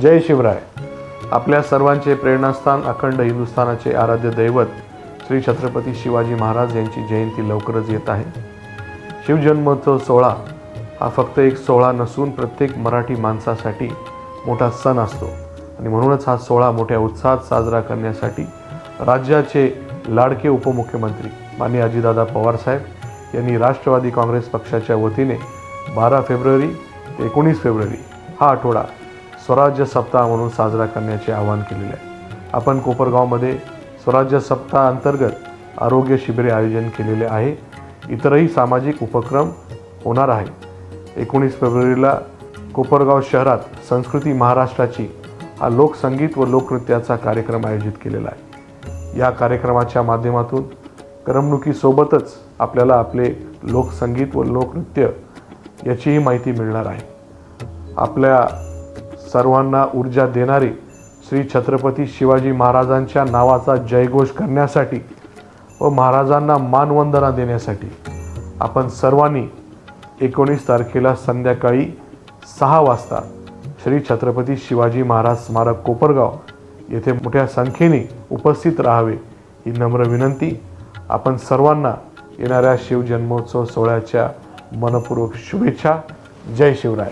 जय शिवराय. आपल्या सर्वांचे प्रेरणास्थान अखंड हिंदुस्थानाचे आराध्य दैवत श्री छत्रपती शिवाजी महाराज यांची जयंती लवकरच येत आहे. शिवजन्मोत्सव सोहळा हा फक्त एक सोहळा नसून प्रत्येक मराठी माणसासाठी मोठा सण असतो. आणि म्हणूनच हा सोहळा मोठ्या उत्साहात साजरा करण्यासाठी राज्याचे लाडके उपमुख्यमंत्री माननीय अजितदादा पवारसाहेब यांनी राष्ट्रवादी काँग्रेस पक्षाच्या वतीने बारा फेब्रुवारी ते एकोणीस फेब्रुवारी हा आठवडा स्वराज्य सप्ताह म्हणून साजरा करण्याचे आवाहन केलेले आहे. आपण कोपरगावमध्ये स्वराज्य सप्ताह अंतर्गत आरोग्य शिबिरे आयोजन केलेले आहे. इतरही सामाजिक उपक्रम होणार आहे. एकोणीस फेब्रुवारीला कोपरगाव शहरात संस्कृती महाराष्ट्राची हा लोकसंगीत व लोकनृत्याचा कार्यक्रम आयोजित केलेला आहे. या कार्यक्रमाच्या माध्यमातून करमणुकीसोबतच आपल्याला आपले लोकसंगीत व लोकनृत्य याचीही माहिती मिळणार आहे. आपल्या सर्वांना ऊर्जा देणारे श्री छत्रपती शिवाजी महाराजांच्या नावाचा जयघोष करण्यासाठी व महाराजांना मानवंदना देण्यासाठी आपण सर्वांनी एकोणीस तारखेला संध्याकाळी सहा वाजता श्री छत्रपती शिवाजी महाराज स्मारक कोपरगाव येथे मोठ्या संख्येने उपस्थित राहावे ही नम्र विनंती. आपण सर्वांना येणाऱ्या शिवजन्मोत्सव सोहळ्याच्या मनपूर्वक शुभेच्छा. जय शिवराय.